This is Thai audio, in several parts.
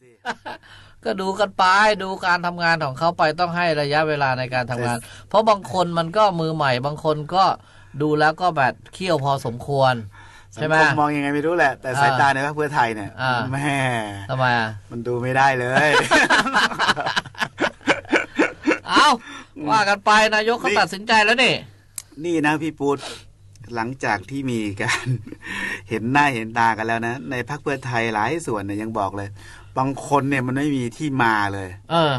สิก็ดูกันไปดูการทำงานของเขาไปต้องให้ระยะเวลาในการทำงาน เพราะบางคนมันก็มือใหม่ บางคนก็ดูแล้วก็แบบเคี่ยวพอสมควรใช่ไหมสังคมองยังไงไม่รู้แหละ แต่อ่าสายตาในพรรคเพื่อไทยเนี่ยอ่าแม่ทำไมอะมันดูไม่ได้เลย เอาว่ากันไปนายกเขานี่ตัดสินใจแล้วนี่ นี่นะพี่ปูดหลังจากที่มีการเห็นหน้าเห็นตากันแล้วนะ ในพรรคเพื่อไทยหลายส่วนเนี่ยยังบอกเลย บางคนเนี่ยมันไม่มีที่มาเลย เออ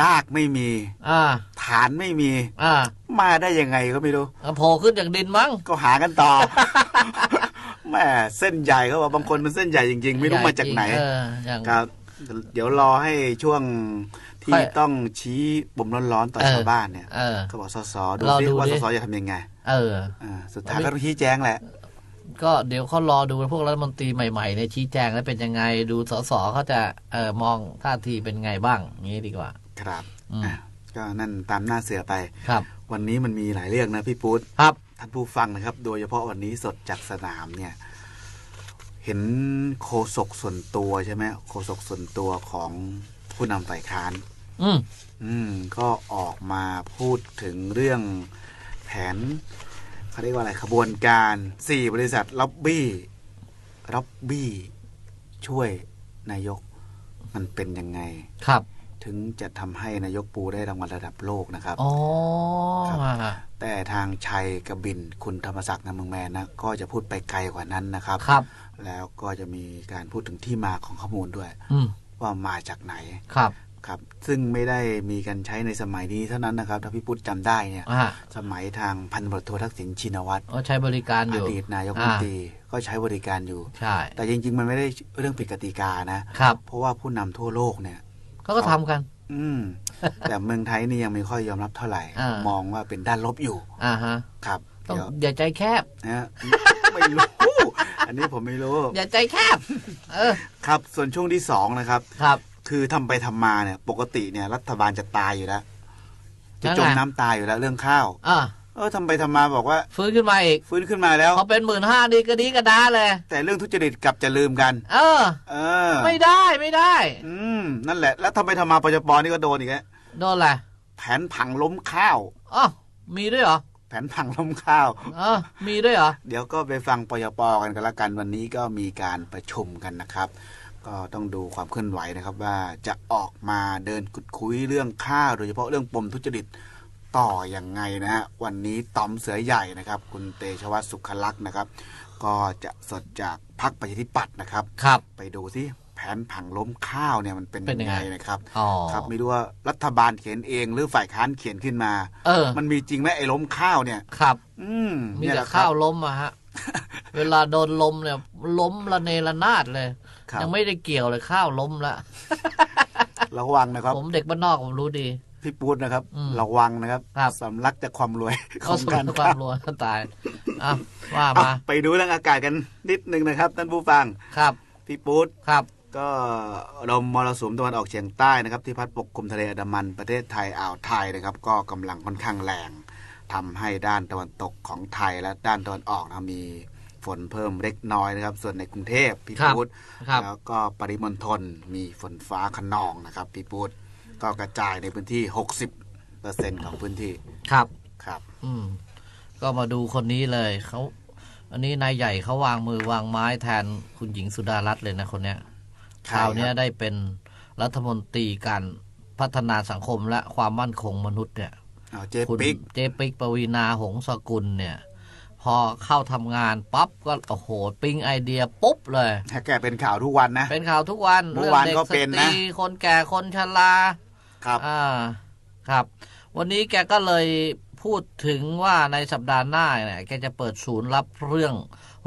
รากไม่มีอ่าฐานไม่มีอ่ามาได้ยังไงก็ไม่รู้โผล่ขึ้นจากดินมั้งก็หากันต่อแม่เส้นใหญ่เขาบอกบางคนมันเส้นใหญ่จริง ๆ ไม่รู้มาจากไหนเอออย่างครับเดี๋ยวรอให้ช่วงที่ค่อยต้องชี้ปมร้อนๆต่อเออชาวบ้านเนี่ยเออเขาบอกสสดูรอซิดูว่าดิสสจะทำยังไง เอออ่าสุดท้ายก็ต้องชี้แจงแหละ ก็เดี๋ยวเขารอดูพวกรัฐมนตรีใหม่ๆในยชี้แจงแล้วเป็นยังไงดูสสเขาจะเออมองท่าทีเป็นไงบ้างงี้ดีกว่า ครับอืมอะก็นั่นตามหน้าเสือไปครับ วันนี้มันมีหลายเรื่องนะพี่ปุ๊ดครับท่านผู้ฟังนะครับ โดยเฉพาะวันนี้สดจากสนามเนี่ย เห็นโคศกส่วนตัวใช่ไหมโคศกส่วนตัวของผู้นำฝ่ายค้าน อืมอืม ก็ออกมาพูดถึงเรื่องแผน เขาเรียกว่าอะไรขบวนการสี่บริษัทล็อบบี้ล็อบบี้ช่วยนายกมันเป็นยังไงครับ ถึงจะทำให้นายกปูได้รางวัลระดับโลกนะครับอ๋อครับแต่ทางชัยกบินคุณธรรมศักดิ์นามเมืองแมนนะก็จะพูดไปไกลกว่านั้นนะครับครับ แล้วก็จะมีการพูดถึงที่มาของข้อมูลด้วยอืมว่ามาจากไหนครับ ครับซึ่งไม่ได้มีการใช้ในสมัยนี้เท่านั้นนะครับ ถ้าพี่พุทธจำได้เนี่ยอ่าสมัยทางพันตำรวจโททักษิณชินวัตรก็ใช้บริการออยู่ดีตนายกรัฐมนตรีก็ใช้บริการอยู่ใช่แต่จริง ๆ มันไม่ได้เรื่องผิดกติกานะครับเพราะว่าผู้นำทั่วโลกเนี่ยเขาก็ทำกัน อืม แต่เมืองไทยนี่ยังไม่ค่อยยอมรับเท่าไหร่อ่ามมองว่าเป็นด้านลบอยู่อ่าฮะครับต้องเดี๋ยวอย่าใจแคบนะฮะไม่รู้อันนี้ผมไม่รู้ อย่าใจแคบ เออ ครับ ส่วนช่วงที่สองนะครับ ครับ คือทำไปทำมาเนี่ย ปกติเนี่ย รัฐบาลจะตายอยู่แล้ว จะยังไงจมน้ำตายอยู่แล้วเรื่องข้าวอ่าเออทำไปทำมาบอกว่า ฟื้นขึ้นมาอีก ฟื้นขึ้นมาแล้วพอเป็นหมื่นห้าดีก็ดีกระดาเลย แต่เรื่องทุจริตกลับจะลืมกัน เออ เออ ไม่ได้ไม่ได้ อืมนั่นแหละ แล้วทำไปทำมาปจปนี่ก็โดนอีกแล้วโดนอะไรแผนผังล้มข้าวอ๋อมีด้วยเหรอแผนผังล้มข้าวเออมีด้วยเหรอ เดี๋ยวก็ไปฟังปยปกันกันละกันวันนี้ก็มีการประชุมกันนะครับ ก็ต้องดูความเคลื่อนไหวนะครับ ว่าจะออกมาเดินกุดคุยเรื่องข้าวโดยเฉพาะเรื่องปมทุจริตต่ออย่างไงนะฮะวันนี้ต๋อมเสือใหญ่นะครับ คุณเตชวัตรสุขลักษณ์นะครับ ก็จะสดจากพรรคประชาธิปัตย์นะครับ ครับ ไปดูสิแผนผังล้มข้าวเนี่ยมันเป็นเป็นยัยังงไงไงนะครับอ๋อครับไม่รู้ว่ารัฐบาลเขียนเองหรือฝ่ายค้านเขียนขึ้นมา เออ มันมีจริงไหมไอ้ล้มข้าวเนี่ย ครับ อืมมีเนี่ยแต่แหละครับ ข้าวล้มอะฮะ เวลาโดนลมเนี่ยล้มระเนระนาดเลย ครับ ยังไม่ได้เกี่ยวเลยข้าวล้มละระวังนะครับ ผมเด็กบ้านนอกผมรู้ดี พี่ปูดนะครับอืมระวังนะครับครับ สำลักจากความรวยขเขาองสการมความรัวตายอะว่าเอามาไปดูเรื่องอากาศกันนิดนึงนะครับท่านผู้ฟังครับพี่ปูด ครับ ก็ลมมรสุมตะวันออกเฉียงใต้นะครับ ที่พัดปกคลุมทะเลอันดามันประเทศไทยอ่าวไทยนะครับ ก็กำลังค่อนข้างแรงทำให้ด้านตะวันตกของไทยและด้านตะวันออกนะมี ฝนเพิ่มเล็กน้อยนะครับ ส่วนในกรุงเทพพี่ครับปูดครับแล้วก็ปริมณฑลมีฝนฟ้าขนองนะครับพี่ปูดก็กระจายในพื้นที่ 60เปอร์เซ็นต์ของพื้นที่ครับครับ อืมก็มาดูคนนี้เลยเขาอันนี้นายใหญ่เขาวางมือวางไม้แทนคุณหญิงสุดารัตน์เลยนะคนเนี้ยใช่คราวเนี้ยครับได้เป็นรัฐมนตรีการพัฒนาสังคมและความมั่นคงมนุษย์เนี่ยเอาเจคุณปิกเจปิกปวีนาหงสกุลเนี่ย พอเข้าทำงานปั๊บก็โอ้โหปิ้งไอเดียปุ๊บเลยถ้าแกเป็นข่าวทุกวันนะ เป็นข่าวทุกวันเมื่อวานด็ก็เป็นนะสตรีคนแก่คนชราครับอ่าครับ วันนี้แกก็เลยพูดถึงว่าในสัปดาห์หน้าเนี่ยแกจะเปิดศูนย์รับเรื่อง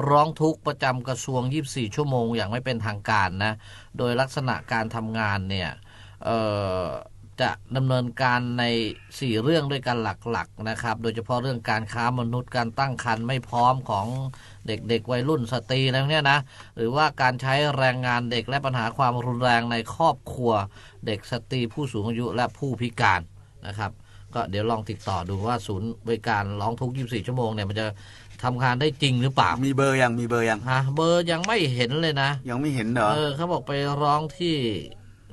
ร้องทุกข์ประจำกระทรวง 24 ชั่วโมงอย่างไม่เป็นทางการนะ โดยลักษณะการทำงานเนี่ย เอ่อ จะดำเนินการใน 4 เรื่องด้วยกันหลักๆนะครับ โดยเฉพาะเรื่องการค้ามนุษย์การตั้งครรภ์ไม่พร้อมของเด็กๆวัยรุ่นสตรีอะไรพวกเนี้ยนะ หรือว่าการใช้แรงงานเด็กและปัญหาความรุนแรงในครอบครัว เด็กสตรีผู้สูงอายุและผู้พิการนะครับก็เดี๋ยวลองติดต่อดูว่าศูนย์บริการร้องทุกข์24 ชั่วโมงเนี่ยมันจะทำงานได้จริงหรือเปล่า มีเบอร์ยังมีเบอร์ยังฮะเบอร์ยังไม่เห็นเลยนะ ยังไม่เห็นเหรอเออเขาบอกไปร้องที่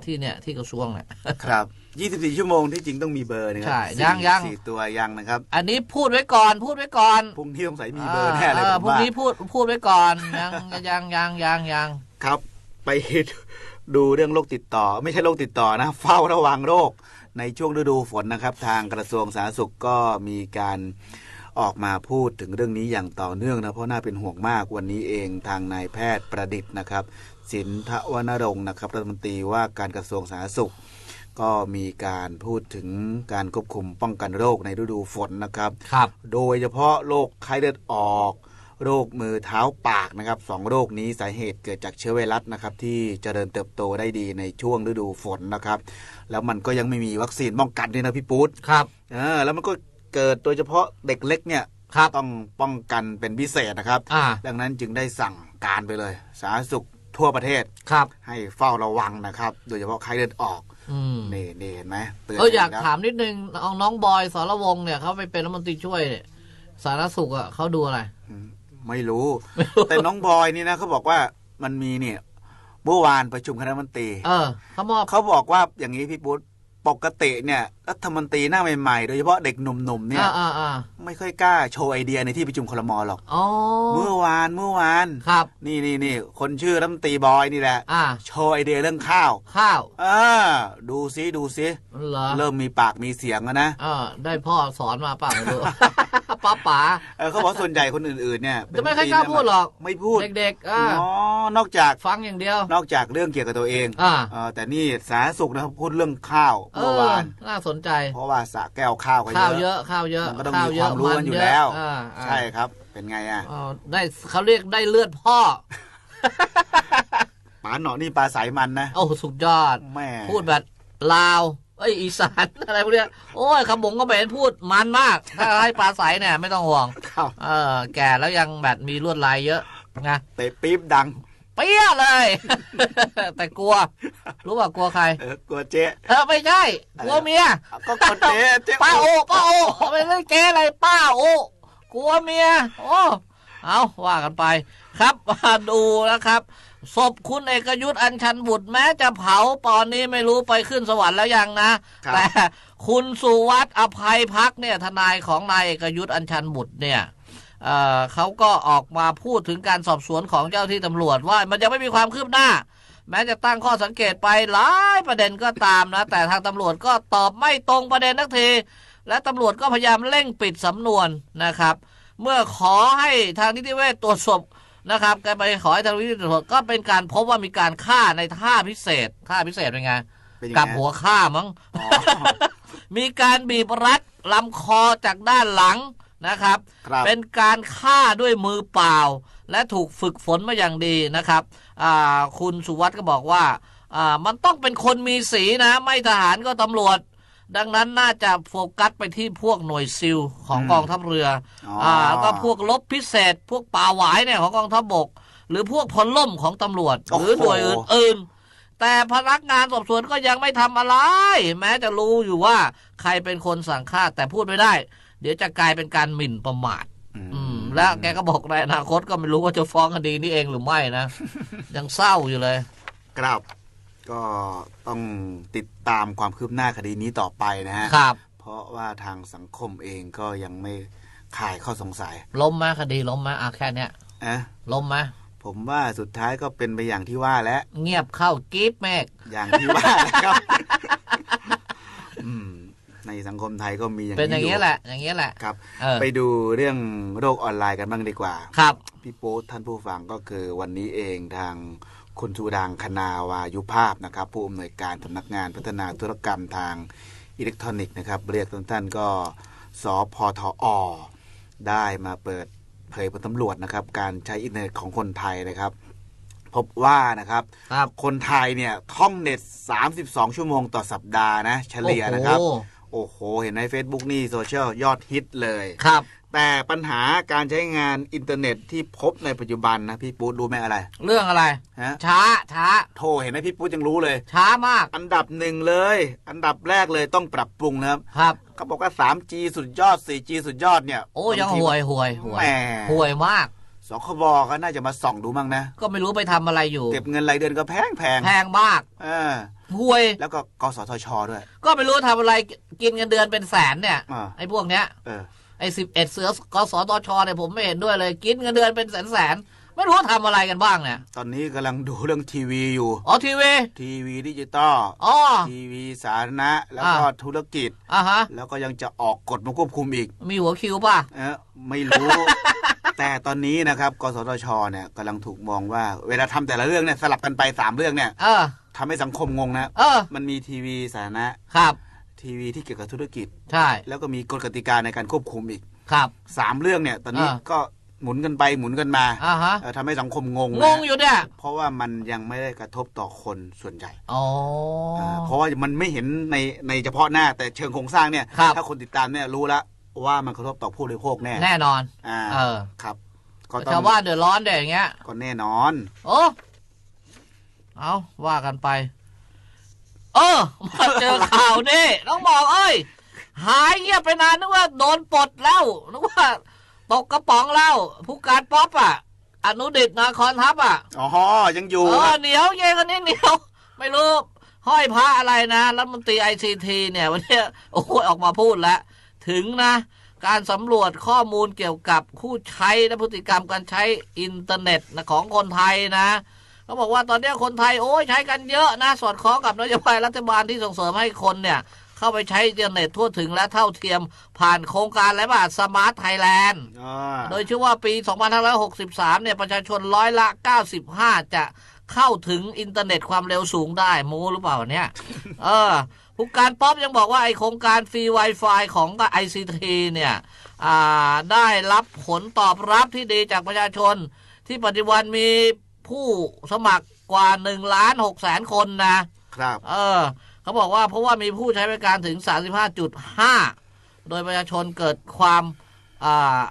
ที่เนี่ยที่กระทรวงเนี่ยครับ 24 ชั่วโมงที่จริงต้องมีเบอร์นะครัใช่สี่ยังยัง สี่ตัวยังนะครับ อันนี้พูดไว้ก่อน พูดไว้ก่อนพรุ่งนี้สงสัยมีเบอร์แน่เลยอผอมพรุ่งว่านี้พูดพูดไว้ก่อนยังยังยังยังยังครับไป ดูเรื่องโรคติดต่อ ไม่ใช่โรคติดต่อนะ เฝ้าระวังโรค ในช่วงฤดูฝนนะครับ ทางกระทรวงสาธารณสุขก็มีการออกมาพูดถึงเรื่องนี้อย่างต่อเนื่องนะเพราะน่าเป็นห่วงมากวันนี้เองทางนายแพทย์ประดิษฐ์นะครับ สินทวนรงค์นะครับรัฐมนตรีว่าการกระทรวงสาธารณสุข ก็มีการพูดถึงการควบคุมป้องกันโรคในฤดูฝนนะครับครับ โดยเฉพาะโรคไข้เลือดออกโรคมือเท้าปากนะครับสองโรคนี้สาเหตุเกิดจากเชื้อไวรัสนะครับที่เจริญเติบโตได้ดีในช่วงฤดูฝนนะครับ แล้วมันก็ยังไม่มีวัคซีนป้องกันด้วยนะพี่ปุ๊ดครับเออแล้วมันก็เกิดโดยเฉพาะเด็กเล็กเนี่ยครับต้องป้องกันเป็นพิเศษนะครับอ่าดังนั้นจึงได้สั่งการไปเลย สาธารณสุขทั่วประเทศครับ ให้เฝ้าระวังนะครับ โดยเฉพาะไข้เลือดออกอืม นี่นี่เห็นไหมเตือนเอออยากแล้วถามนิดนึงน้องน้องบอยสรวงศ์เนี่ยเขาไปเป็นรัฐมนตรีช่วยเนี่ยสาธารณสุขอะเขาดูอะไรไม่รู้ แต่น้องบอยนี่นะเขาบอกว่ามันมีเนี่ยเมื่อวานประชุมคณะรัฐมนตรี เออเขามอบเขาบอกว่าอย่างนี้พี่ปุ๊ด ปกติเนี่ยรัฐมนตรีหน้าใหม่ๆ โดยเฉพาะเด็กหนุ่มๆเนี่ยอ่าอ่าอ่าไม่ค่อยกล้าโชว์ไอเดียในที่ประชุมคลมหรอกอ๋อเมื่อวานเมื่อวานครับ นี่นี่นี่คนชื่อรัฐมนตรีบอยนี่แหละอ่าโชว์ไอเดียเรื่องข้าว ข้าวเออดูซิดูซิเหรอเริ่มมีปากมีเสียงแล้วนะเออได้พ่อสอนมาเปล่าไม่รู้ ป้าป๋าเออเขาบอกส่วนใหญ่คนอื่นๆเนี่ยจะไม่ค่อยกล้าพูดหรอกไม่พูดเด็กๆอ่าอ๋อนอกจากฟังอย่างเดียวนอกจากเรื่องเกี่ยวกับตัวเองอ่าเออแต่นี่สาธารณสุขนะครับพูดเรื่องข้าวเอเมื่ออวานน่าสนใจ เพราะว่าสระแก้วข้าวก็ข้าวเยเยอะอะข้าวเยอะมันก็ต้องข้าวมีเยคอะวามรู้กันอยู่เะแล้วอ่าอ่าใช่ครับเป็นไงอะอ๋อได้เขาเรียกได้เลือดพ่อป๋าหนอนี่ปลาสายมันนะโอ้สุดยอดแม่พูดแบบลาว เอ้ยอีสานอะไรพวกเนี้ยโอ้ยขบงก็เป็นพูดมันมากถ้าให้ปลาใสเนี่ยไม่ต้องห่วงครับเออ แก่แล้วยังแบบมีลวดลายเยอะนะเตะปี๊บดังเปี้ยเลย แต่กลัว รู้ว่ากลัวใครเออกลัวเจ๊เออไม่ใช่กลัวเมียก็กลัวเจ๊เจ๊ป้าโอป้าโอไม่เล่นเจ๊อะไรป้าโอกลัวเมียโอ้เอาว่ากันไป ครับมาดูนะครับ ศพคุณเอกยุทธ์อัญชันบุตรแม้จะเผาตอนนี้ไม่รู้ไปขึ้นสวรรค์แล้วยังนะครับแต่คุณสุวัสด์อภัยพักเนี่ยทนายของนายเอกยุทธ์อัญชันบุตรเนี่ยเอ่อเขาก็ออกมาพูดถึงการสอบสวนของเจ้าที่ตำรวจว่ามันยังไม่มีความคืบหน้า แม้จะตั้งข้อสังเกตไปหลายประเด็นก็ตามนะ แต่ทางตำรวจก็ตอบไม่ตรงประเด็นนักที และตำรวจก็พยายามเร่งปิดสำนวนนะครับ เมื่อขอให้ทางนิติเวชตรวจศพ นะครับการไปขอให้ทางนิติเวชตรวจศพก็เป็นการพบว่ามีการฆ่าในท่าพิเศษท่าพิเศษเป็นไงเป็นยังกับไงหัวฆ่ามั้ง อ๋อ มีการบีบรัดลำคอจากด้านหลังนะครับ ครับ เป็นการฆ่าด้วยมือเปล่า และถูกฝึกฝนมาอย่างดีนะครับอ่าคุณสุวัสด์ก็บอกว่าอ่ามันต้องเป็นคนมีสีนะ ไม่ทหารก็ตำรวจ ดังนั้นน่าจะโฟกัสไปที่พวกหน่วยซิลของอืมกองทัพเรืออ๋ออ่าแล้วก็พวกลบพิเศษ พวกป่าหวายเนี่ยของกองทัพบก หรือพวกพลล่มของตำรวจ หรือหน่วยอื่นๆ แต่พนักงานสอบสวนก็ยังไม่ทำอะไร แม้จะรู้อยู่ว่าใครเป็นคนสั่งฆ่าแต่พูดไม่ได้ เดี๋ยวจะกลายเป็นการหมิ่นประมาทอืมอืมแล้วแกก็บอกในอนาคตก็ไม่รู้ว่าจะฟ้องคดีนี้เองหรือไม่นะ ยังเศร้าอยู่เลย ครับ ก็ต้องติดตามความคืบหน้าคดีนี้ต่อไปนะฮะครับ เพราะว่าทางสังคมเองก็ยังไม่คลายข้อสงสัย ล้มไหมคดีล้มไหมอะแค่เนี้ยอะล้มไหมผมว่าสุดท้ายก็เป็นไปอย่างที่ว่าแล้ว เงียบเข้ากีบเมฆอย่างที่ว่านะครับอืมในสังคมไทยก็มีอย่างเป็นอย่างนี้เงี้ยแหละ อย่างเงี้ยแหละครับเออไปดูเรื่องโรคออนไลน์กันบ้างดีกว่า ครับ พี่โป๊ตท่านผู้ฟังก็คือวันนี้เองทาง คุณชูดังคณาวายุภาพนะครับ ผู้อำนวยการสำนักงานพัฒนาธุรกรรมทางอิเล็กทรอนิกส์นะครับ เรียกสั้นๆก็สพทอ ได้มาเปิดเผยผลสำรวจนะครับ การใช้อินเทอร์เน็ตของคนไทยนะครับ พบว่านะครับครับคนไทยเนี่ยท่องเน็ต 32 ชั่วโมงต่อสัปดาห์นะ เฉลี่ยนะครับโอ้ โหโอ้โห เห็นใน Facebook นี่โซเชียลยอดฮิตเลยครับ แต่ปัญหาการใช้งานอินเทอร์เน็ตที่พบในปัจจุบันนะพี่ปุ๊ดรู้ไหมอะไร เรื่องอะไร ฮะ ช้าช้าโทรเห็นไหมพี่ปุ๊ดยังรู้เลย ช้ามากอันดับหนึ่งเลย อันดับแรกเลยต้องปรับปรุงนะครับครับ เขาบอกว่า 3G สุดยอด 4G สุดยอดเนี่ยโอ้ยังบาทีห่วยห่วยห่วยแหมห่วยมาก สคบก็น่าจะมาส่องดูมั่งนะ ก็ไม่รู้ไปทำอะไรอยู่ เก็บเงินรายเดือนก็แพงแพงแพงมากเออห่ห่วย แล้วก็กสทชด้วย ก็ไม่รู้ทำอะไรกินเงินเดือนเป็นแสนเนี่ยอ่าไอ้พวกเนี้ยเออไอ้สิบเอ็ดเสือกสตชเนี่ยผมไม่เห็นด้วยเลย กินเงินเดือนเป็นแสนแสนๆไม่รู้ทำอะไรกันบ้างเนี่ย ตอนนี้กำลังดูเรื่องทีวีอยู่ อ๋อทีวี ทีวีดิจิตอลอ๋อทีวีสาธารณะ แล้วก็อ่าธุรกิจอะฮะ แล้วก็ยังจะออกกฎมาควบคุมอีก มีหัวคิวป่ะ เออ ไม่รู้ แต่ตอนนี้นะครับกสทชเนี่ยกำลังถูกมองว่า เวลาทำแต่ละเรื่องเนี่ยสลับกันไปสามเรื่องเนี่ยเออทำให้สังคมงงนะเออ มันมีทีวีสาธารณะครับ ทีวีที่เกี่ยวกับธุรกิจใช่ แล้วก็มีกฎกติกาในการควบคุมอีกครับสามเรื่องเนี่ย ตอนนี้อ่าก็หมุนกันไปหมุนกันมาอะฮะเออทำให้สังคมงงงนะงอยู่เนี่ยเพราะว่ามันยังไม่ได้กระทบต่อคนส่วนใหญ่อ๋ออาเพราะว่ามันไม่เห็นในในเฉพาะหน้าแต่เชิงโครงสร้างเนี่ยครับถ้าคนติดตามเนี่ยรู้แล้ว ว่ามันกระทบต่อผู้บริโภคแน่แน่นอนอ่าเออ ครับก็ต้อชาวงบ้านเดือดร้อนเด็อย่างเงี้ย ก็แน่นอน โอ้เอาว่ากันไป เออ มาเจอข่าวนี่ต้องบอกเอ้ย หายเงียบไปนานนึกว่าโดนปลดแล้วนึกว่าตกกระป๋องแล้วผู้การป๊อปอะ อนุดิตนาคอนทัพอะอ๋อยังอยู่เออเหนียวเย่คนนี้เหนียว ไม่รู้ห้อยพระอะไรนะรัฐมนตรีไอซีทีเนี่ยวันเนี้ยโอ้ยออกมาพูดแล้ว ถึงนะ การสำรวจข้อมูลเกี่ยวกับผู้ใช้และพฤติกรรมการใช้อินเทอร์เน็ตนะของคนไทยนะเขาบอกว่าตอนเนี้ยคนไทยโอ้ยใช้กันเยอะนะ สอดคล้องกับนโยบายรัฐบาลที่ส่งเสริมให้คนเนี่ย เข้าไปใช้อินเทอร์เน็ตทั่วถึงและเท่าเทียมผ่านโครงการอะไรบ้างสมาร์ทไทยแลนด์อ่าโดยชื่อว่าปี 2563 เนี่ยประชาชนร้อยละ 95 จะเข้าถึงอินเทอร์เน็ตความเร็วสูงได้โม้หรือเปล่าเนี่ย เออ ผู้การป๊อปยังบอกว่าไอโครงการฟรี Wi-Fi ของ ICT เนี่ยอ่าได้รับผลตอบรับที่ดีจากประชาชน ที่ปัจจุบันมีผู้สมัครกว่า1ล้าน6แสนคนนะ ครับ เออ เขาบอกว่าเพราะว่ามีผู้ใช้บริการถึง 35.5 โดยประชาชนเกิดความอ่า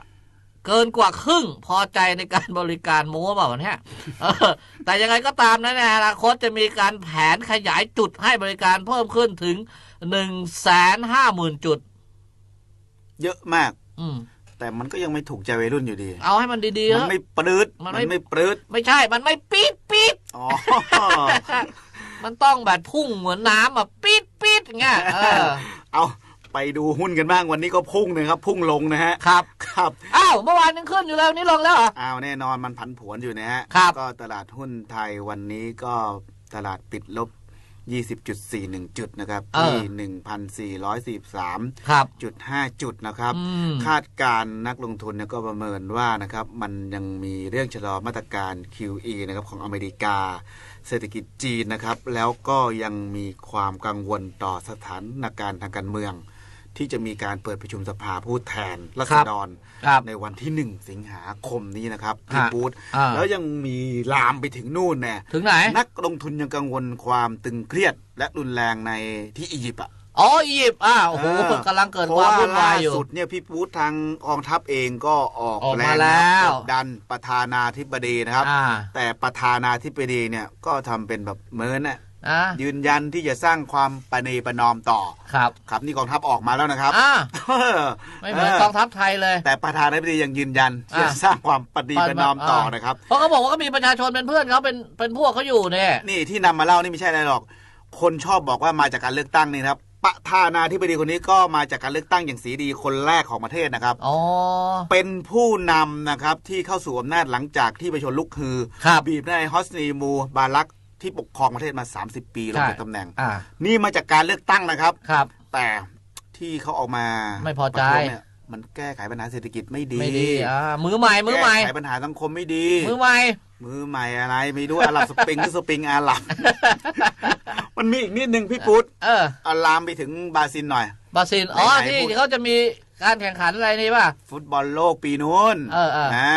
เกินกว่าครึ่งพอใจในการบริการโม้เปล่าเนี่ยเออแต่ยังไงก็ตามนะในอนาคตจะมีการแผนขยายจุดให้บริการเพิ่มขึ้นถึง1 5 0 0 0 0จุด เยอะมาก อืมแต่มันก็ยังไม่ถูกใจวัยรุ่นอยู่ดี เอาให้มันดีๆเถมันอะไม่ปลื้ดมันมัไม่นไม่ปลื้ดไม่ใช่ มันไม่ปี๊ดปี๊ดอ๋อมันต้องแบบพุ่งเหมือนน้ำอะปี๊ดปี๊ดอย่างเงี้ยเออเอา ไปดูหุ้นกันบ้างวันนี้ก็พุ่งนะครับ พุ่งลงนะฮะครับครับอ้าวเมื่อวานยังขึ้นอยู่แล้ววันนี้ลงแล้วเหรออ้าวแน่นอนมันผันผวนอยู่นะฮะครับก็ตลาดหุ้นไทยวันนี้ก็ตลาดปิดลบ20.41 จุดนะครับเออที่ 1,443.5ครับจุดนะครับอืมคาดการณ์นักลงทุนเนี่ยก็ประเมินว่านะครับมันยังมีเรื่องชะลอมาตรการ QE นะครับของอเมริกา เศรษฐกิจจีนนะครับ แล้วก็ยังมีความกังวลต่อสถานการณ์ทางการเมือง ที่จะมีการเปิดประชุมสภาผู้แทนรัษฎรครับในวันที่หนึ่งสิงหาคมนี้นะครับพี่ฮะบูธอ่าแล้วยังมีลามไปถึงนู่นแน่ถึงไหนนักลงทุนยังกังวลความตึงเครียด และรุนแรงในที่อียิปต์อะอ๋ออียิปต์อ่าโอ้โหเออกำลังเกิดเพราะความว่าวุ่นวาล่ายอยู่สุดเนี่ยพี่ปู๊ดทางกองทัพเองก็ออกออกแรมางแล้นะครับวกดดันประธานาธิบดีนะครับอ่าแต่ประธานาธิบดีเนี่ยก็ทำเป็นแบบเหมือนน่ะอ่า ยืนยันที่จะสร้างความประนีประนอมต่อครับ ครับนี่กองทัพออกมาแล้วนะครับอ่าไม่เหมือนกองทัพไทยเลย แต่ประธานาธิบดียังยืนยันที่จะอ่าสร้างความประนีประนอมต่อนะครับเพราะเขาบอกว่าก็มีประชาชนเป็นเพื่อนเขาเป็นเป็นพวกเขาอยู่เนี่ยนี่ที่นำมาเล่านี่ไม่ใช่อะไรหรอก คนชอบบอกว่ามาจากการเลือกตั้งนี่นะครับประธานาธิบดีคนนี้ก็มาจากการเลือกตั้งอย่างสีดีคนแรกของประเทศนะครับอ๋อเป็นผู้นำนะครับที่เข้าสู่อำนาจหลังจากที่ประชาชนลุกฮือครับบีบได้ฮอสนีมูบารัก ที่ปกครองประเทศมา 30 ปีลงจากใช่ตำแหน่งอ่านี่มาจากการเลือกตั้งนะครับครับ แต่ที่เขาออกมาไม่พอใจประท้วงเนี่ยมันแก้ไขปัญหาเศรษฐกิจไม่ดีไม่ดีอ่ามือใหม่ มือใหม่แก้ไขปัญหาสังคมไม่ดี มือใหม่ มือใหม่อะไรไม่รู้อาหรับสปริงหรือสปริงอาหรับ มันมีอีกนิดนึงพี่ปุ๊ดเอออาลามไปถึงบราซิลหน่อย บราซิล อ๋อไหนๆที่พูดเขาจะมีการแข่งขันอะไรนี่ป่ะ ฟุตบอลโลกปีนู้น เออเออนะ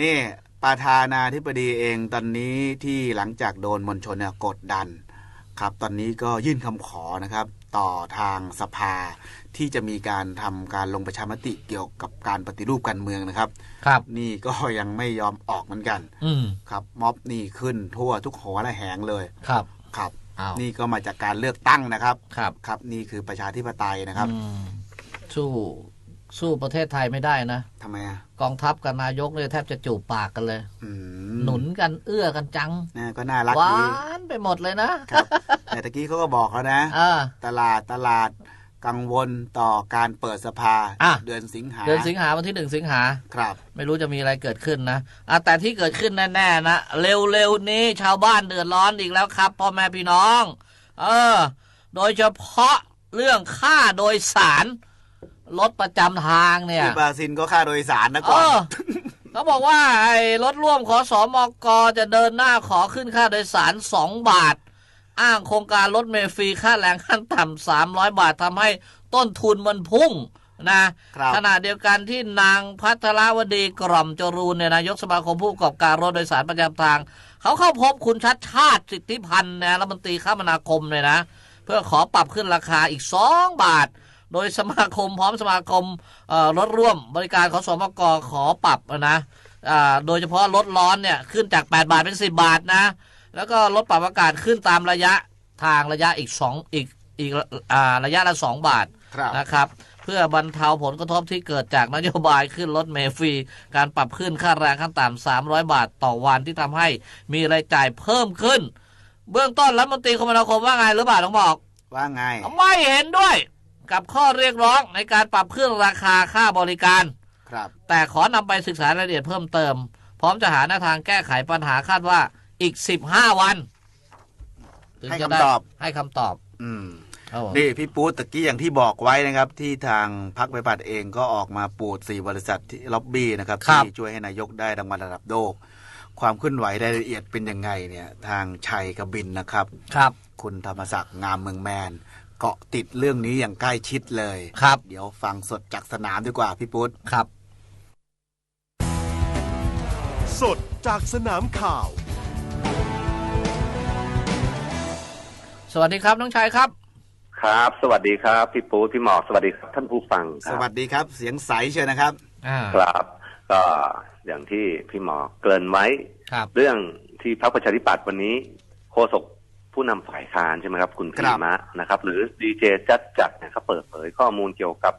นี่ ประธานาธิบดีเองตอนนี้ที่หลังจากโดนมวลชนเนี่ยกดดันครับตอนนี้ก็ยื่นคำขอนะครับต่อทางสภาที่จะมีการทำการลงประชามติเกี่ยวกับการปฏิรูปการเมืองนะครับ ครับ นี่ก็ยังไม่ยอมออกเหมือนกัน อืมครับม็อบนี่ขึ้นทั่วทุกหัวและแหงเลย ครับ ครับอ้าวนี่ก็มาจากการเลือกตั้งนะครับ ครับ ครับ นี่คือประชาธิปไตยนะครับอืมสู้ สู้ประเทศไทยไม่ได้นะทำไมอะกองทัพกับนายกเนี่ยแทบจะจูบปากกันเลยอืมหนุนกันเอื้อกันจังนะก็น่ารักหวาดีนไปหมดเลยนะครับแต่ตะกี้เขาก็บอกแล้วนะอ่าตลาดตลาดกังวลต่อการเปิดสภาอะเดือนสิงหาเดือนสิงหาวันที่หนึ่งสิงหาครับ ไม่รู้จะมีอะไรเกิดขึ้นนะอะแต่ที่เกิดขึ้นแน่ๆนะเร็วๆนี้ชาวบ้านเดือดร้อนอีกแล้วครับพ่อแม่พี่น้อง เออ โดยเฉพาะเรื่องค่าโดยสาร รถประจำทางเนี่ยที่บราซิลก็ค่าโดยสารนะเอก่อนอเขาบอกว่าไอ้รถร่วมขอสอมกจะเดินหน้าขอขึ้นค่าโดยสารสองบาท อ้างโครงการรถเมล์ฟรีค่าแรงขั้นต่ำสามร้อยบาททำให้ต้นทุนมันพุ่งนะครับขณะเดียวกันที่นางพัทรวดีกล่อมจรูนเนี่ยนายกสมาคมผู้ประกอบการรถโดยสารประจำทาง เขาเข้าพบคุณชัดชาติสิทธิพันธ์นะรัฐมนตรีคมนาคมเลยนะ เพื่อขอปรับขึ้นราคาอีกสองบาท โดยสมาคมพร้อมสมาคมเอ่อรถร่วมบริการขอสมกขอปรับนะอ่าโดยเฉพาะรถร้อนเนี่ยขึ้นจาก 8 บาทเป็น 10 บาทนะ แล้วก็รถปรับอากาศขึ้นตามระยะทางระยะอีก2อีกอีกอ่าระยะละ 2 บาทครับนะครับ เพื่อบรรเทาผลกระทบที่เกิดจากนโยบายขึ้นรถเมล์ฟรี การปรับขึ้นค่าแรงขั้นต่ำ300 บาทต่อวันที่ทำให้มีรายจ่ายเพิ่มขึ้น เบื้องต้นรัฐมนตรีคมนาคมว่าไงหรือเปล่าต้องบอกว่าไง ไม่เห็นด้วย กับข้อเรียกร้องในการปรับขึ้นราคาค่าบริการ ครับ แต่ขอนำไปศึกษารายละเอียดเพิ่มเติม พร้อมจะหาแนวทางแก้ไขปัญหาคาดว่าอีก 15 วันถึงให้จะคำตอบ ให้คำตอบ อืม ครับผม นี่พี่ปูดตะกี้อย่างที่บอกไว้นะครับ ที่ทางพักประชาธิปัตย์เองก็ออกมาปูดสี่บริษัทที่ล็อบบี้นะครับ ที่ช่วยให้นายกได้รางวัลระดับโลกความเคลื่อนไหวรายละเอียดเป็นยังไงเนี่ย ทางชัยกบินนะครับ ครับ คุณธรรมศักดิ์งามเมืองแมน เกาะติดเรื่องนี้อย่างใกล้ชิดเลยครับ เดี๋ยวฟังสดจากสนามดีกว่าพี่ปุ๊ดครับ สดจากสนามข่าว สวัสดีครับน้องชายครับ ครับ สวัสดีครับ พี่ปูพี่หมอกสวัสดีครับท่านผู้ฟังคสรับวัสดีครับ เสียงใสเชียวนะครับ อ่าครับก็อย่างที่พี่หมอกเกริ่นไว้ ครับ เรื่องที่พรรคประชาธิปัตย์วันนี้โฆษก ผู้นำฝ่ายค้านใช่ไหมครับ คุณครัพีบมะนะครับ หรือดีเจจัดจัดเนี่ยเขาเปิดเผยข้อมูลเกี่ยวกับ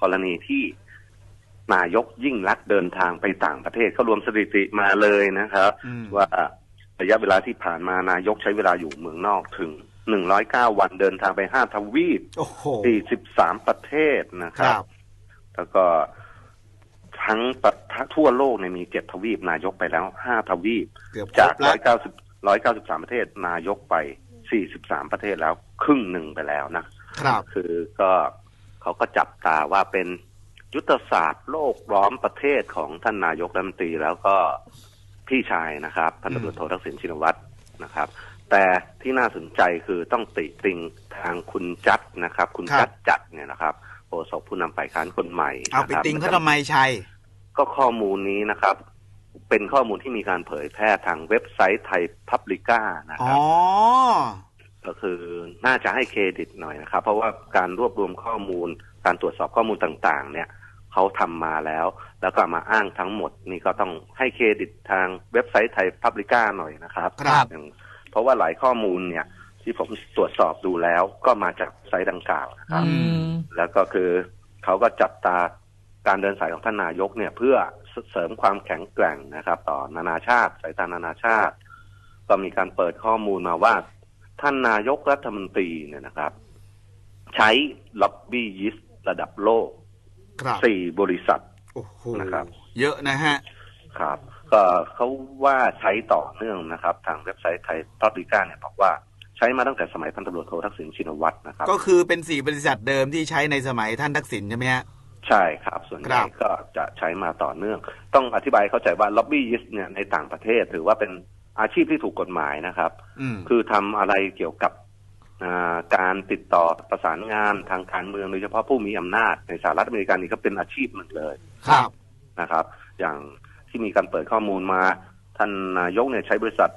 กรณีที่นายกยิ่งรักษณ์เดินทางไปต่างประเทศเขารวมสถิติมาเลยนะครับอืมว่าระยะเวลาที่ผ่านมานายกใช้เวลาอยู่เมืองนอกถึง109วันเดินทางไป5ทวีปโอ้โห43ประเทศนะคครัรับบแล้วก็ทั้งประทั่วโลกเนี่ยมี7ทวีปนายกไปแล้ว5ทวีปเกือบครจากบแล้ว190 193 ประเทศนายกไป 43 ประเทศแล้วครึ่งหนึ่งไปแล้วนะครับ คือก็เขาก็จับตาว่าเป็นยุทธศาสตร์โลกล้อมประเทศของท่านนายกรัฐมนตรีแล้วก็พี่ชายนะครับ พันตำรวจโททักษิณชินวัตรนะครับ แต่ที่น่าสนใจคือต้องติติงทางคุณจัดนะครับ คุณครับจัดจัดเนี่ยนะครับโฆษกผู้นำฝ่ายค้านคนใหม่เอาไปนะครับติงเขาทำไมชัยก็ข้อมูลนี้นะครับ เป็นข้อมูลที่มีการเผยแพร่ทางเว็บไซต์ไทยพับลิก้านะอ๋คอรับก็คือน่าจะให้เครดิตหน่อยนะครับ เพราะว่าการรวบรวมข้อมูล การตรวจสอบข้อมูลต่างๆ เนี่ยเขาทำมาแล้ว แล้วก็เอามาอ้างทั้งหมด นี่ก็ต้องให้เครดิตทางเว็บไซต์ไทยพับลิก้าหน่อยนะครับครับอย่างเพราะว่าหลายข้อมูลเนี่ยที่ผมตรวจสอบดูแล้วก็มาจากไซต์ดังกล่าวนะครับอืมแล้วก็คือเขาก็จับตาการเดินสายของท่านนายกเนี่ยเพื่อ เสริมความแข็งแกร่งนะครับ ต่อนานาชาติสายตานานาชาติ ก็มีการเปิดข้อมูลมาว่า ท่านนายกรัฐมนตรีเนี่ยนะครับ ใช้ล็อบบี้ยิสระดับโลกครับสี่บริษัทโอ้โหนะครับ เยอะนะฮะครับ ก็เขาว่าใช้ต่อเนื่องนะครับ ทางเว็บไซต์ไทยพับลิก้าเนี่ยบอกว่าใช้มาตั้งแต่สมัยพันตำรวจโททักษิณชินวัตรนะครับ ก็คือเป็นสี่บริษัทเดิมที่ใช้ในสมัยท่านทักษิณใช่ไหมฮะ ใช่ครับ ส่วนใหครัญ่บก็จะใช้มาต่อเนื่อง ต้องอธิบายให้เข้าใจว่าล็อบบี้ยิสเนี่ยในต่างประเทศถือว่าเป็นอาชีพที่ถูกกฎหมายนะครับอืมคือทำอะไรเกี่ยวกับอ่าการติดต่อประสานงานทางการเมืองโดยเฉพาะผู้มีอำนาจในสหรัฐอเมริกานี่ก็เป็นอาชีพหนึ่งเลยครับนะครับ อย่างที่มีการเปิดข้อมูลมาท่านนายกเนี่ยใช้บริษัท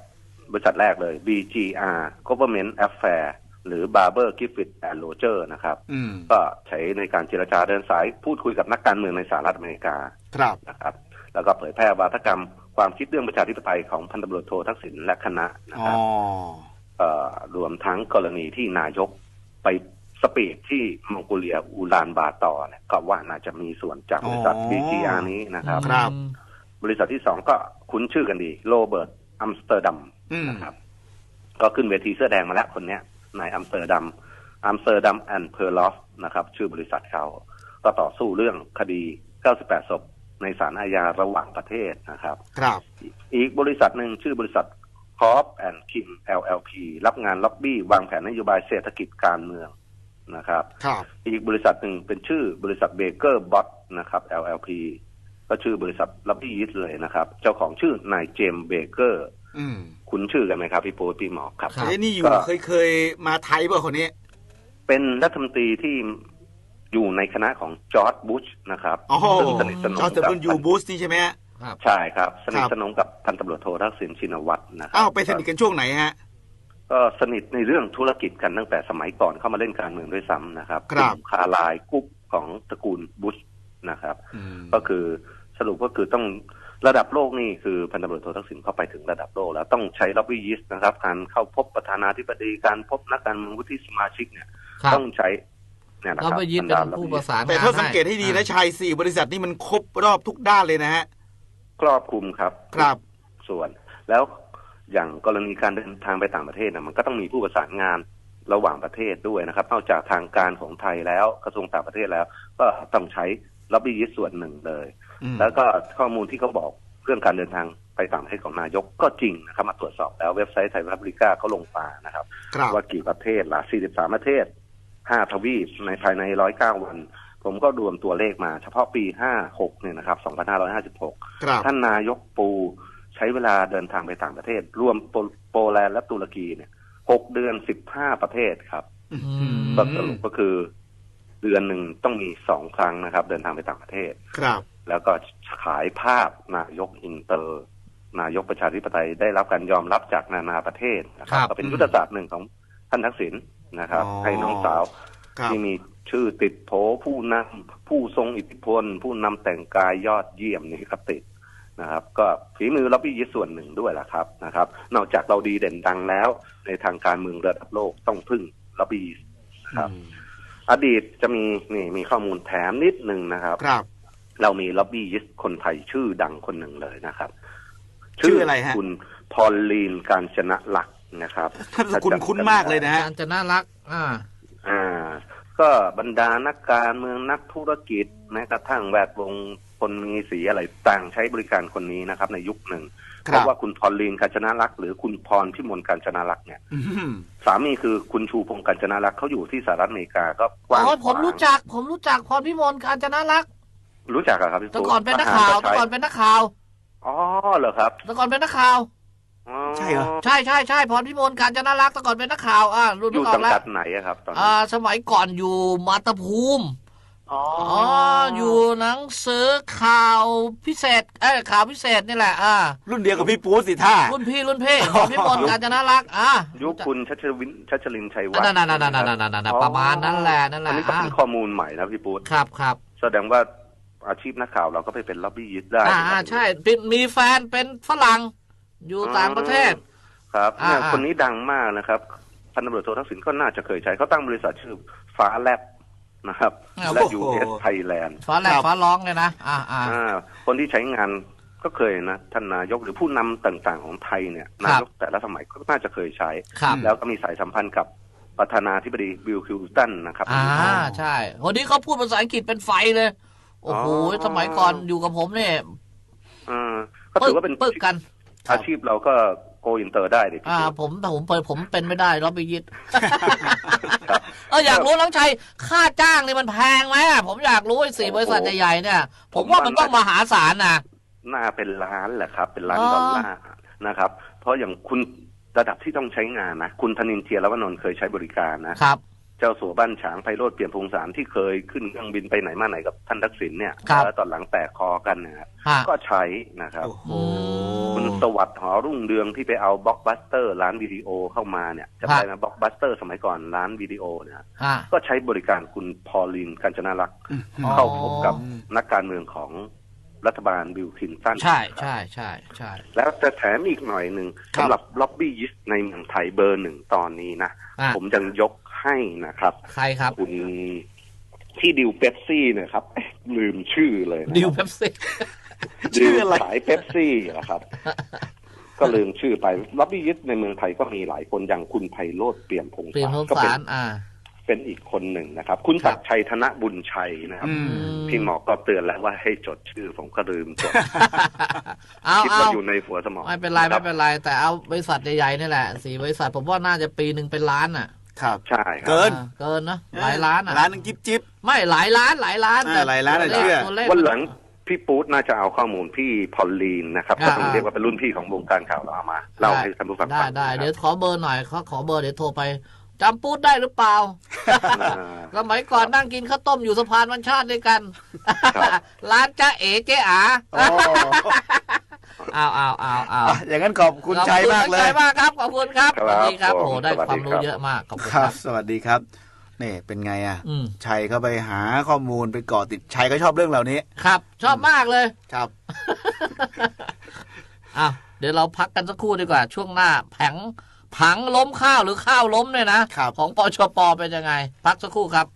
บริษัทแรกเลย BGR Government Affair หรือ Barber Griffith and Roger นะครับอืมก็ใช้ในการเจรจาเดินสายพูดคุยกับนักการเมืองในสหรัฐอเมริกาครับนะครับ แล้วก็เผยแพร่วาทกรรมความคิดเรื่องประชาธิปไตยของพันตำรวจโททักษิณและคณะนะอ๋คอรับเอ่อรวมทั้งกรณีที่นายกไปสปีดที่มองโกเลียอูลานบาตอร์เนี่ยก็ว่าน่าจะมีส่วนจากบริษัทอ๋อ BGR นี้นะครับครับ บริษัทที่สองก็คุ้นชื่อกันดี โรเบิร์ตอัมสเตอร์ดัมอืมนะครับ ก็ขึ้นเวทีเสื้อแดงมาแล้วคนเนี้ย ในอัมสเตอร์ดัมอัมสเตอร์ดัมแอนด์เพอร์ลอฟนะครับ ชื่อบริษัทเขา ก็ต่อสู้เรื่องคดี 98 ศพ ในศาลอาญาระหว่างประเทศนะครับ ครับ อีกบริษัทหนึ่งชื่อบริษัทคอ p แอนด์คิม LLP รับงานล็อบบี้วางแผนนโยบายเศรษฐกิจการเมืองนะครับครับอีกบริษัทหนึ่งเป็นชื่อบริษัทเบเกอร์บอทนะครับ LLP ก็ชื่อบริษัทล็อบบี้ยิสเลยนะครับ เจ้าของชื่อนายเจมส์เบเกอร์อืม คุ้นชื่อกันไหมครับพี่โป๊พี่หมอครับครับเอ้ยนี่อยู่ก็เคยเคยมาไทยเปล่าคนนี้ เป็นรัฐมนตรีที่อยู่ในคณะของจอร์ดบุชนะครับอ๋อซึ่งสนิทสนมจอร์จเตอร์กับุนยูบูสนี่ใช่ไหมฮะครับใช่ครับ สนิทครับสนมกับพันตำรวจโททักษิณชินวัตรนะครัอ้าวไปสนิทกันช่วงไหนฮะก็สนิทในเรื่องธุรกิจกันตั้งแต่สมัยก่อนเข้ามาเล่นการเมืองด้วยซ้ำนะครับครับกลุ่มคาลายกรุ๊ปของตระกูลบุชนะครับอืมก็คือสรุปก็คือต้อง ระดับโลกนี่คือพันตำรวจโททักษิณเข้าไปถึงระดับโลก แล้วต้องใช้ล็อบบี้ยิสต์นะครับ การเข้าพบประธานาธิบดีการพบนักการเมืองวุฒิสมาชิกเนี่ยครับต้องใช้เนี่ยนะคเรารับไปยึดบรเป็รดานผู้ lobbyist ประสานงานแต่ถ้าสังเกตให้ดีนะอ่าชายสี่บริษัทนี่มันครบรอบทุกด้านเลยนะฮะครอบคลุมครับครับ ส่วน แล้วอย่างกรณีการเดินทางไปต่างประเทศนะมันก็ต้องมีผู้ประสานงานระหว่างประเทศด้วยนะครับนอกจากทางการของไทยแล้วกระทรวงต่างประเทศแล้ว ก็ต้องใช้ล็อบบี้ยิสต์ส่วนหนึ่งเลยอืม แล้วก็ข้อมูลที่เขาบอกเรื่องการเดินทางไปต่างประเทศของนายกก็จริงนะครับมาตรวจสอบแล้วเว็บไซต์ไทยรัฐบริกาเขาลงมานะครับครับว่ากี่ประเทศละ43 ประเทศ 5 ทวีปในภายใน 109 วัน ผมก็รวมตัวเลขมา เฉพาะปี 56 เนี่ยนะครับ 2556ครับท่านนายกปูใช้เวลาเดินทางไปต่างประเทศ รวมโปโปแลนด์และตุรกีเนี่ย 6 เดือน 15 ประเทศครับอืมก็สรุปก็คือ เดือนหนึ่งต้องมีสองครั้งนะครับ เดินทางไปต่างประเทศ ครับ แล้วก็ขายภาพนายกอินเตอร์ นายกประชาธิปไตยได้รับการยอมรับจากนานาประเทศนะครับครับก็เป็นยุทธศาสตร์หนึ่งของท่านทักษิณนะครับอ๋อให้น้องสาวครับที่มีชื่อติดโผผู้นำผู้ทรงอิทธิพล ผู้นำแต่งกายยอดเยี่ยมนี่ครับติดนะครับ ก็ฝีมือล็อบบี้ยิสต์ส่วนหนึ่งด้วยล่ะครับนะครับ นอกจากเราดีเด่นดังแล้ว ในทางการเมืองระดับโลกต้องพึ่งล็อบบี้ยิสต์ครับ อดีตจะมีนี่มีข้อมูลแถมนิดหนึ่งนะครับครับ เรามีล็อบบี้ยิสต์คนไทยชื่อดังคนหนึ่งเลยนะครับ ชื่ออะไรฮะคุณพอลลีนการชนะลักษณ์นะครับท่านสกุลคุ้นมากเลยนะฮะการจะน่ารักอ่า อ่า ก็บรรดานักการเมืองนักธุรกิจแม้กระทั่งแวดวงคนมีสีอะไรต่างใช้บริการคนนี้นะครับ ในยุคหนึ่งครับ เพราะว่าคุณพอลลีนการชนะลักษณ์หรือคุณพรพิมลการชนะลักษณ์เนี่ยอืมสามีคือคุณชูพงศ์การชนะลักษณ์เขาอยู่ที่สหรัฐอเมริกาก็กว้างโอ้ยผมขวางรู้จัก ผมรู้จักพรพิมลการจนารักษ์รู้จักอะครับพี่แต่ปุ๊ก่อนเป็นนักข่าวทแต่หรก่อนเป็นนักข่าวอ๋อเหรอครับแต่ก่อนเป็นนักข่าวอ๋อใช่เหรอใช่ใช่ใช่พรพิมลการจนารักษ์แต่ก่อนเป็นนักข่าวอ่ารู้อนึยู่กออกสังแล้วกัดไหนอะครับตอนนี้อ่าสมัยก่อนอยู่มาตาภูมิ อ๋ออ๋ออยู่หนังสือข่าวพิเศษเอ้ยข่าวพิเศษนี่แหละอ่ารุ่นเดียวกับพี่ปูสิท่ารุ่นพี่รุ่นพี่พรพิมลการจนารักษ์อ่ายุคคุณชัชวินชัชลินชัยวัฒนั่นน์นั่นนั่นนั่นนั่นนั่นนั่นประมาณนั้นแหละนั่นแหอัละนนี้ก็อ่าเป็นข้อมูลใหม่นะพี่ปุ๊ดครับครับแสดงว่าอาชีพนักข่าวเราก็ไปเป็นล็อบบี้ยิสต์ได้อ่านะคอ่ารับใช่เป็นมีแฟนเป็นฝรั่งอยู่ต่างประเทศ ครับอ่าเนี่ยอ่าคนนี้ดังมากนะครับพันตำรวจโททักษิณก็น่าจะเคยใช้เขาตั้งบริษัทชื่อฟ้าแลบ นะครับ และโอ้โห US Thailand ฟ้าแลบครับฟ้าร้องเลยนะอ่าอ่าอ่าคนที่ใช้งานก็เคยนะท่านนายกหรือผู้นำต่างๆของไทยเนี่ยครับนายกแต่ละสมัยก็น่าจะเคยใช้ครับแล้วก็มีสายสัมพันธ์กับประธานาธิบดีบิลคลินตันนะครับอ่าใช่คนนี้เขาพูดภาษาอังกฤษเป็นไฟเลย โอ้โหอ๋อสมัยก่อนอยู่กับผมเนี่ยอ่าก็ถือว่าเป็นปึ๊กกันอาชีพเราก็โกอินเตอร์ได้ดิพี่อ่าปุ๊ดผมแต่ผมเปิดผมเป็นไม่ได้ล็อบบี้ยิสต์เอออยากรู้น้องชัยค่าจ้างนี่มันแพงไหมอะผมอยากรู้ไอ้สี่บริษัทใหญ่ๆเนี่ย ผมว่ามันต้องมหาศาลนะน่าเป็นล้านแหละครับ เป็นล้านอ๋อดอลลาร์นะครับ เพราะอย่างคุณระดับที่ต้องใช้งานนะ คุณธนินเทียรวนนท์เคยใช้บริการนะครับ เจ้าสัวบ้านฉางไพโรธเปลี่ยนพงศารที่เคยขึ้นเครื่องบินไปไหนมาไหนกับท่านทักษิณเนี่ยครับแล้วตอนหลังแตกคอกันนะฮะฮะ ก็ใช้นะครับโอ้โห คุณสวัสดิ์หอรุ่งเรืองที่ไปเอาบล็อกบัสเตอร์ร้านวิดีโอเข้ามาเนี่ยจำได้ไหมบล็อกบัสเตอร์สมัยก่อนร้านวิดีโอเนี่ยฮะก็ใช้บริการคุณพอลินกัญจนารักษ์อืมอ๋อเข้าพบกับนักการเมืองของ รัฐบาลบิลคลินตันใช่ใช่ใช่ใช่แล้วจะแถมอีกหน่อยหนึ่งครับสำหรับล็อบบี้ยิสในเมืองไทยเบอร์หนึ่งตอนนี้นะอะผมยังยกให้นะครับ ใครครับคุณที่ดิวเป๊ปซี่เนะครับเอ๊ะลืมชื่อเลยนะดิวเป๊ปซี่ชื่ออะไรดิวสายเป๊ปซี่นะครับ ก็ลืมชื่อไปล็อบบี้ยิสในเมืองไทยก็มีหลายคนอย่างคุณไพโรธเปี่ยมพงเปลี่ยนศาโทก็เป็นสารอ่า เป็นอีกคนหนึ่งนะครับ คุณครัศับกดิ์ชัยธนบุญชัยนะครับอืมพี่หมอก็เตือนแล้วว่าให้จดชื่อผมก็ลืมจดเอาคิดเอาว่าอยู่ในหัวสมองไม่เป็นไรคไม่บเป็นไร แต่เอาบริษัทใหญ่ๆนี่แหละสี่บริษัทผมว่าน่าจะปีหนึ่งเป็นล้านอะครับใช่คเกิรับนอ่าเกินนะหลายล้านอะร้านหนึงจิ๊บจิ๊บไม่หลายล้านหลายล้านอ่าหลายล้านอะตัวเลขเชื่อตัวเลขวันหลังพี่ปู๊ดน่าจะเอาข้อมูลพี่พอลลีนนะครับอ่าก็ต้องเรียกว่าเป็นรุ่นพี่ของวงการข่าวเราเอามาเล่าให้ท่านผู้ฟังได้ฟังได้นะครับเดี๋ยวขอเบอร์หน่อยเขาขอเบอร์เดี๋ยวโทรไป จำปูดได้หรือเปล่าอ่า สมัยก่อนนั่งกินข้าวต้มอยู่สะพานวันชาติด้วยกันครับร้านจ้าเอ๋เจ๊อาโอ้เอาเอาเอาเอาอะอย่างนั้นขอบคุณชัยมากเลขอบยคุณชัยมากครับ ขอบคุณครับคสรับวัสดีครับผมโอ้โหได้สวัสควาดีมครู้รับเยอะมาก ขอบคุณคครัรับบสวัสดีครับนี่เป็นไงอะอืมชัยเข้าไปหาข้อมูลไปเกาะติดชัยก็ชอบเรื่องเหล่านี้ ครับ ชอบมากเลย ครับอ้าวเดี๋ยวเราพักกันสักครู่ดีกว่า ช่วงหน้าแผง ผังล้มข้าวหรือข้าวล้มเนี่ยนะครับของปชปเป็นยังไง พักสักครู่ครับ